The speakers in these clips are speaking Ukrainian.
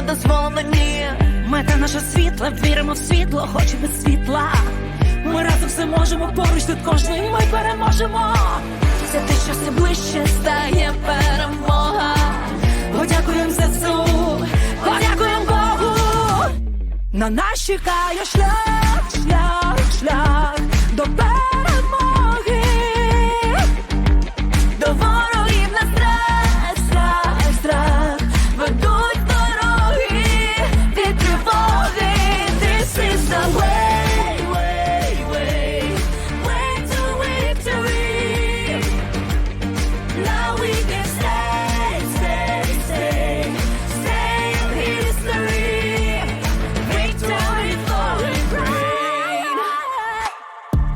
не дозволено, ні. Мета наша світла, віримо в світло, хоч без світла. Ми разом все можемо, поруч тут кожний ми переможемо. Це те, що все ближче Стає перемога. Подякуємо ЗСУ, подякуємо Богу. На нас чекає шлях, шлях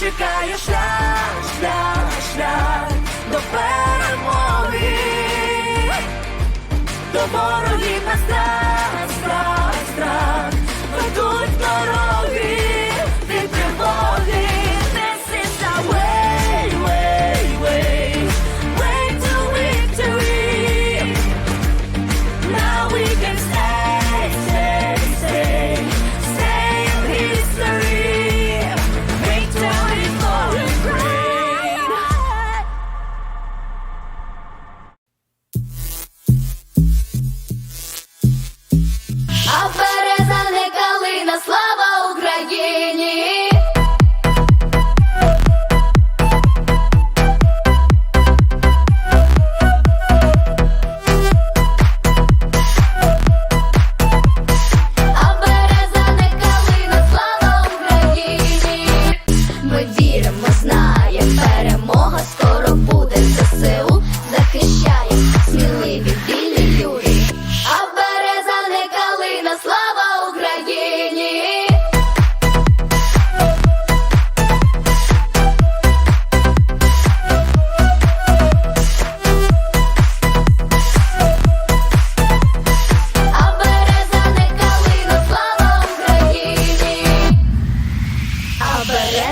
чекає шлях, шлях, шлях до перемоги. До ворогів